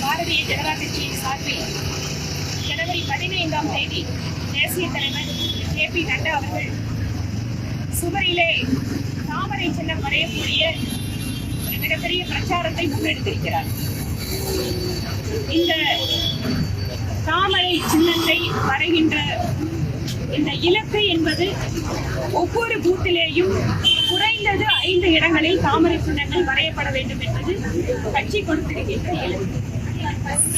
பாரதிய ஜனதா கட்சியின் சார்பில் ஜனவரி பதினைந்தாம் தேதி தேசிய தலைவர் ஜே பி நட்டா அவர்கள் சுவரிலே தாமரை சின்னம் வரையக்கூடிய ஒரு மிகப்பெரிய பிரச்சாரத்தை முன்னெடுத்திருக்கிறார். இந்த தாமரை சின்னத்தை வரைகின்ற இந்த இலக்கு என்பது ஒவ்வொரு பூத்திலேயும் குறைந்தது ஐந்து இடங்களில் தாமரை சின்னங்கள் வரையப்பட வேண்டும் என்பது கட்சி கொடுத்திருக்கின்ற இலக்கு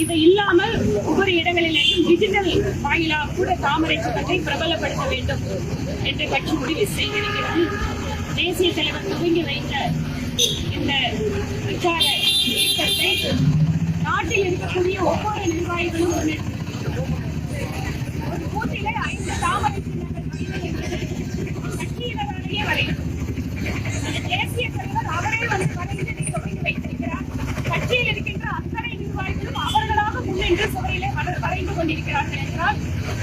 இது இல்லாமல் ஒவ்வொரு இடங்களிலேயும் டிஜிட்டல் வாயிலாக கூட தாமரை சின்னத்தை பிரபலப்படுத்த வேண்டும் என்று கட்சி முடிவு செய்திருக்கிறது. தேசிய தலைவர் துவங்கி வைத்த இந்த பிரச்சார இயக்கத்தை நாட்டில் இருக்கக்கூடிய ஒவ்வொரு நிர்வாகிகளும் ஒரு கூட்டிலே ஐந்து தாமரை சின்னங்கள் வரைவது என்பது கட்சியினராலேயே வரையும் தலைவர் அவரே வந்து வைத்திருக்கிறார். கட்சியில் இருக்கின்ற அத்தனை நிர்வாகிகளும் அவர்களாக முன்னின்று சுவரிலே வர- வரைந்து கொண்டிருக்கிறார்கள் என்றால்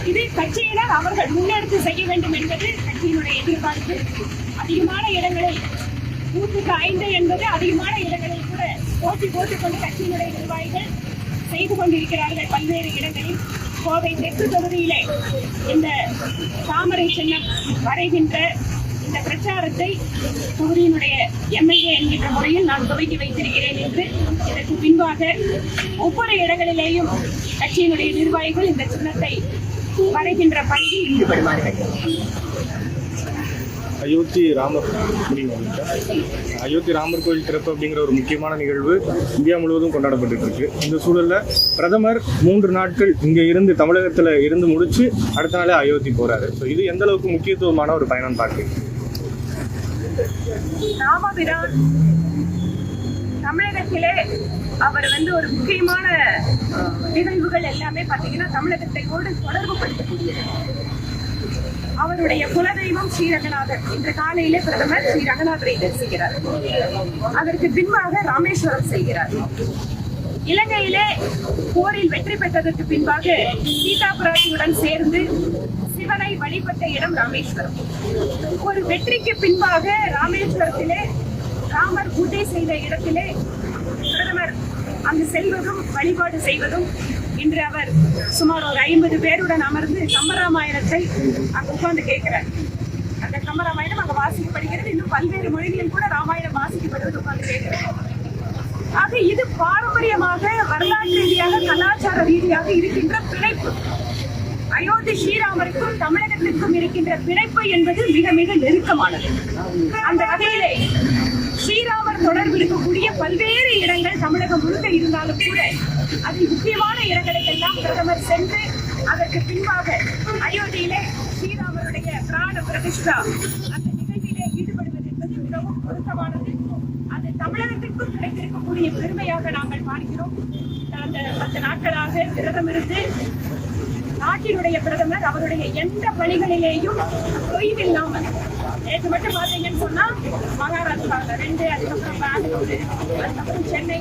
இது கட்சியினர் அவர்கள் முன்னெடுத்து செய்ய வேண்டும் என்பது கட்சியினுடைய எதிர்பார்ப்பு. அதிகமான இடங்களில் நூற்றுக்கு ஐந்து என்பது அதிகமான இடங்களில் கூட போட்டி போட்டுக்கொண்டு கட்சியினுடைய நிர்வாகிகள் செய்து கொண்டிருக்கிறார்கள் பல்வேறு இடங்களில். கோவை தெற்கு தொகுதியிலே இந்த தாமரை சின்னம் வரைகின்ற இந்த பிரச்சாரத்தை தொகுதியினுடைய எம்எல்ஏ என்கின்ற முறையில் நான் துவக்கி வைத்திருக்கிறேன் என்று இதற்கு பின்பாக ஒவ்வொரு இடங்களிலேயும் கட்சியினுடைய நிர்வாகிகள் இந்த சின்னத்தை வரைகின்ற பணியில் ஈடுபடுவார்கள். அயோத்தி ராமர் அயோத்தி ராமர் கோயில் திறப்பு அப்படிங்கிற ஒரு முக்கியமான நிகழ்வு இந்தியா முழுவதும் கொண்டாடப்பட்டு இருக்கு. இந்த சூழல்ல பிரதமர் மூன்று நாட்கள் இங்க இருந்து தமிழகத்துல இருந்து முடிச்சு அடுத்த நாளே அயோத்தி போறாரு. ஸோ இது எந்த அளவுக்கு முக்கியத்துவமான ஒரு பயணம் பார்க்கு ராமபிரான் தமிழகத்திலே அவர் வந்து ஒரு முக்கியமான நிகழ்வுகள் எல்லாமே பார்த்தீங்கன்னா தமிழகத்தை கூட தொடர்பு படுத்தக்கூடியது. அவருடைய குலதெய்வம் ஸ்ரீரங்கநாதர் இன்று காலையிலே பிரதமர் ஸ்ரீ ரங்கநாதரை தரிசிக்கிறார். அதற்கு பின்பாக ராமேஸ்வரம் செய்கிறார் இலங்கையிலே போரில் வெற்றி பெற்றதற்கு பின்பாக சீதா சீதாபுராசியுடன் சேர்ந்து சிவனை வழிபட்ட இடம் ராமேஸ்வரம். ஒரு வெற்றிக்கு பின்பாக ராமேஸ்வரத்திலே ராமர் பூஜை செய்த இடத்திலே பிரதமர் அங்கு செல்வதும் வழிபாடு செய்வதும் இன்று அவர் சுமார் ஒரு ஐம்பது பேருடன் அமர்ந்து கம்பராமாயணத்தை அங்கு உட்கார்ந்து கேட்கிறார். அந்த கம்பராமாயணம் அங்க வாசிக்கப்படுகிறது. இன்னும் பல்வேறு மொழிகளில் கூட ராமாயணம் வாசிக்கப்படுவது உட்கார்ந்து கேட்கிறார். ஆக இது பாரம்பரியமாக வரலாற்று ரீதியாக கலாச்சார ரீதியாக இருக்கின்ற பிணைப்பு. அயோத்தி ஸ்ரீராமருக்கும் தமிழகத்திற்கும் இருக்கின்ற பிணைப்பு என்பது மிக மிக நெருக்கமானது. அந்த வகையிலே ஸ்ரீராமர் தொடர்பு இருக்கக்கூடிய பல்வேறு இடங்கள் தமிழகம் முழுக்க இருந்தாலும் கூட அதில் முக்கியமான இடங்களுக்கெல்லாம் பிரதமர் சென்று அதற்கு பின்பாக அயோத்தியிலே ஸ்ரீராமருடைய பிராண பிரதிஷ்டா அந்த நிகழ்விலே ஈடுபடுவது என்பது மிகவும் பொருத்தமானது. அது தமிழகத்திற்கும் கிடைத்திருக்கக்கூடிய பெருமையாக நாங்கள் பார்க்கிறோம். நாட்களாக பிரதமருக்கு நாட்டினுடைய பிரதமர் அவருடைய எந்த பணிகளிலேயும் தொய்வில்லாமல் நேற்று மட்டும் பார்த்தீங்கன்னு சொன்னா மகாராஷ்டிராவில் ரெண்டு அதுக்கப்புறம் பெங்களூரு அதுக்கப்புறம் சென்னை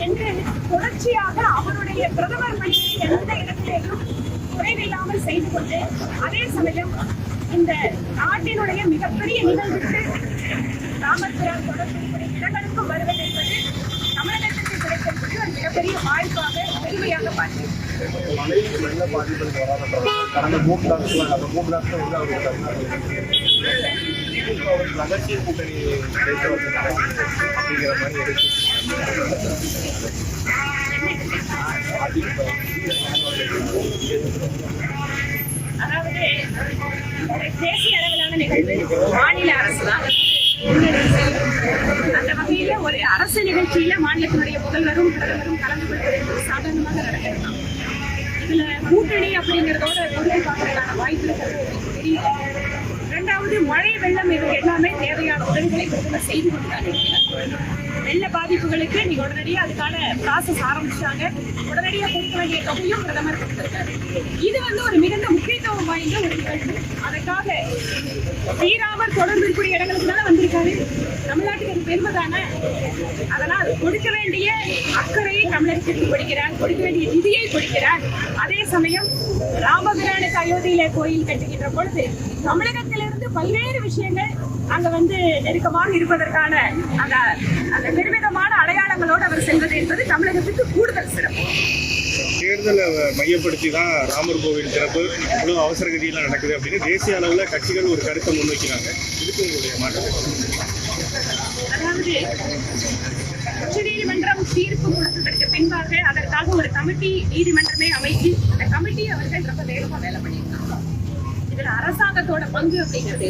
என்று தொடர்ச்சியாக அவருடைய பிரதமர் பணியை எந்த இடத்திலேயும் குறைவில்லாமல் செய்து கொண்டு அதே சமயம் இந்த நாட்டினுடைய மிகப்பெரிய நிகழ்வுக்கு ராமர்பிரான் தொடர்புடைய இடங்களுக்கும் வருவது என்பது தமிழகத்திற்கு கிடைக்கக்கூடிய ஒரு மிகப்பெரிய வாய்ப்பாக பெருமையாக பார்க்கிறேன் கடந்த நாட்கள் அந்த நாட்கள் வந்து அவருக்கு ரகசிய கூட்டணி அப்படிங்கிற மாதிரி அதாவது தேசிய அளவிலான நிகழ்வு மாநில அரசு தான் அந்த வகையில ஒரு அரசு நிகழ்ச்சியில மாநிலத்தினுடைய முதல்வரும் பிரதமரும் கலந்து கொள்வது சாதாரணமாக நடக்கிறது இதுல கூட்டணி அப்படிங்கிறதோட பொறுப்பு பார்க்கறதுக்கான வாய்ப்பு இருக்கிறது. தெரியல அதாவது மழை வெள்ளம் இது எல்லாமே தேவையான உதவிகளை பிரதமர் செய்து கொண்டுதான் வெள்ள பாதிப்புகளுக்கு நீங்க உடனடியாக அதுக்கான ப்ராசஸ் ஆரம்பிச்சாங்க. உடனடியாக கொடுக்க வேண்டிய தொகையும் பிரதமர் கொடுத்திருக்காரு. இது வந்து ஒரு மிகுந்த முக்கியத்துவம் வாய்ந்த ஒரு நிகழ்வு. அதற்காக ஸ்ரீராமர் தொடர்பு இருக்கக்கூடிய இடங்களுக்கு தானே வந்திருக்காரு. தமிழ்நாட்டுக்கு அது பெருமை தானே அதனால் கொடுக்க வேண்டிய அக்கறையை தமிழகத்திற்கு கொடுக்கிறார் கொடுக்க வேண்டிய நிதியை கொடுக்கிறார். அதே சமயம் ராமபிரானுக்கு அயோத்தியில கோயில் கட்டுகின்ற பொழுது தமிழகத்திலிருந்து பல்வேறு விஷயங்கள் அங்க வந்து நெருக்கமாக இருப்பதற்கான அந்த அந்த பெருமிதமான அடையாளங்கள் பெங்களூர் செல்வது என்பது தமிழகத்துக்கு கூடுதல் சிறப்பு. தேர்தலை மையப்படுத்தி தான் ராமர் கோவில் திறப்பு இவ்வளவு அவசர கதியில் நடக்குது அப்படின்னு தேசிய அளவுல கட்சிகள் ஒரு கருத்தை முன்வைக்கிறாங்க. இதுக்கு உங்களுடைய மாற்றம் உச்சநீதிமன்றம் தீர்ப்பு கொடுத்ததற்கு பின்பாக அதற்காக ஒரு கமிட்டி நீதிமன்றமே அமைத்து அந்த கமிட்டி அவர்கள் ரொம்ப வேகமா வேலை பண்ணியிருக்காங்க. இதுல அரசாங்கத்தோட பங்கு அப்படிங்கிறது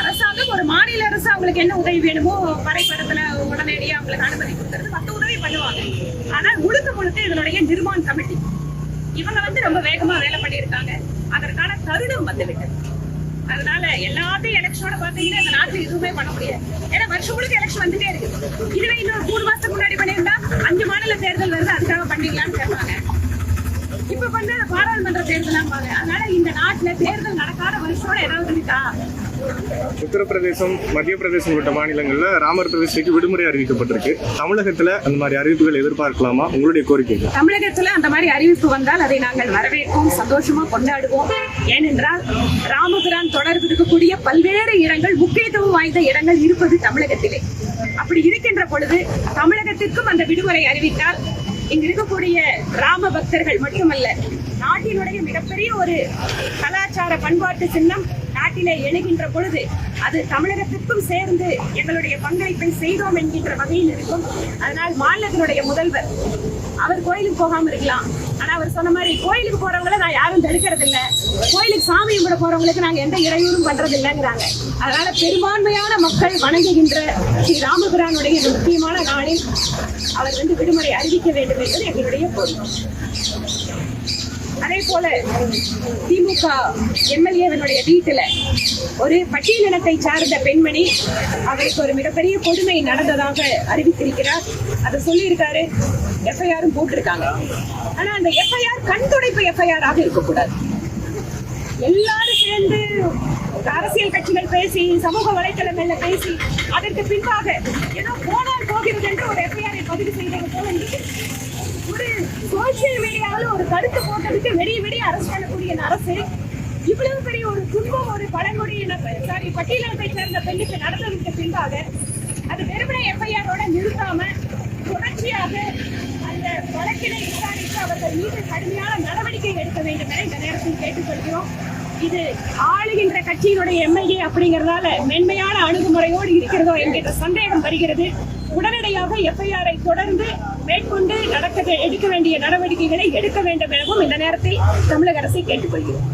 அரசாங்கம் ஒரு மாநில அரசு அவங்களுக்கு என்ன உதவி வேணுமோ வரைபடத்துல உடனடியா அவங்களுக்கு அனுமதி கொடுக்கறது மத்த உதவி பண்ணுவாங்க. ஆனால் முழுக்க முழுக்க இதனுடைய நிர்மாண் கமிட்டி. இவங்க வந்து ரொம்ப வேகமா வேலை பண்ணியிருக்காங்க. அதற்கான தருணம் வந்து விட்டது அதனால எல்லாத்தையும் எலெக்ஷனோட பாத்தீங்கன்னா இந்த நாட்டுல எதுவுமே பண்ண முடியாது. ஏன்னா வருஷம் முழுக்க எலெக்ஷன் வந்துட்டே இருக்கு இதுவே இன்னொரு மூணு மாசத்துக்கு முன்னாடி பண்ணியிருந்தா அஞ்சு மாநில தேர்தல் வருது அதுக்காக பண்ணீங்களான்னு கேட்பாங்க. இப்ப வந்து பாராளுமன்ற தேர்தலாம் அதனால இந்த நாட்டுல தேர்தல் நடக்காத வருஷோட ஏதாவது இருக்கா? உத்தரப்பிரதேசம் மத்திய பிரதேசம் உள்ளிட்ட மாநிலங்கள்ல ராமர் பிரதிஷ்டைக்கு விடுமுறை அறிவிக்கப்பட்டிருக்கு. தமிழகத்துல அந்த மாதிரி அறிவிப்புகள் எதிர்பார்க்கலாமா? உங்களுடைய கோரிக்கை? தமிழகத்துல அந்த மாதிரி அறிவிப்பு வந்தால் அதை நாங்கள் வரவேற்போம் சந்தோஷமா கொண்டாடுவோம். ஏனென்றால் ராமபுரான் தொடர்பு இருக்கக்கூடிய பல்வேறு இடங்கள் முக்கியத்துவம் வாய்ந்த இடங்கள் இருப்பது தமிழகத்திலே. அப்படி இருக்கின்ற பொழுது தமிழகத்திற்கும் அந்த விடுமுறை அறிவித்தால் இங்க இருக்கக்கூடிய ராம பக்தர்கள் மட்டுமல்ல நாட்டினுடைய மிகப்பெரிய ஒரு கலாச்சார பண்பாட்டு சின்னம் நாட்டிலே எழுகின்ற பொழுது அது தமிழகத்திற்கும் சேர்ந்து எங்களுடைய பங்களிப்பை செய்தோம் என்கின்ற வகையில் இருக்கும். அதனால் மாநிலத்தினுடைய முதல்வர் அவர் கோயிலுக்கு போகாம இருக்கலாம். ஆனா அவர் சொன்ன மாதிரி கோயிலுக்கு போறவங்கள நான் யாரும் தடுக்கிறது இல்ல கோயிலுக்கு சாமி கும்பிட போறவங்களுக்கு நாங்க எந்த இடையூறும் பண்றது இல்லைங்கிறாங்க அதனால பெரும்பான்மையான மக்கள் வணங்குகின்ற ஸ்ரீ ராமபுரானுடைய முக்கியமான நாளில் அவர் வந்து விடுமுறை அறிவிக்க வேண்டும் என்பது எங்களுடைய பொருள் அதே போல திமுக எம்எல்ஏவனுடைய வீட்டுல ஒரு பட்டியலினத்தை சார்ந்த பெண்மணி அவருக்கு ஒரு மிகப்பெரிய கொடுமை நடந்ததாக அறிவித்திருக்கிறார். அதை சொல்லியிருக்காரு. எஃப்ஐஆரும் போட்டிருக்காங்க. ஆனா அந்த எஃப்ஐஆர் கண் துடைப்பு எஃப்ஐஆர் ஆக இருக்கக்கூடாது. எல்லாரும் சேர்ந்து அரசியல் கட்சிகள் பேசி சமூக வலைத்தளங்கள்ல பேசி அதற்கு பின்பாக ஏதோ போனால் போகிறது என்று ஒரு எஃப்ஐஆரை பதிவு செய்தது போல இருக்கு. ஒரு சோசியல் மீடியாவில் ஒரு கருத்து போட்டதுக்கு வெடி வெடி அரசு பண்ணக்கூடிய அரசு இவ்வளவு பெரிய ஒரு துன்பம் ஒரு பழங்குடியின சாரி பட்டியலத்தை சேர்ந்த பெண்ணுக்கு நடந்ததுக்கு பின்பாக அது வெறுமனே எஃப்ஐஆரோட நிறுத்தாம தொடர்ச்சியாக அந்த வழக்கினை விசாரித்து அவர்கள் மீது கடுமையான நடவடிக்கை எடுக்க வேண்டும் என இந்த நேரத்தில் கேட்டுக்கொள்கிறோம். இது ஆளுகின்ற கட்சியினுடைய எம்எல்ஏ அப்படிங்கிறதால மென்மையான அணுகுமுறையோடு இருக்கிறதோ என்கின்ற சந்தேகம் வருகிறது. உடனடியாக எஃப்ஐஆரை தொடர்ந்து மேற்கொண்டு நடக்க எடுக்க வேண்டிய நடவடிக்கைகளை எடுக்க வேண்டும் எனவும் இந்த நேரத்தில் தமிழக அரசை கேட்டுக்கொள்கிறோம்.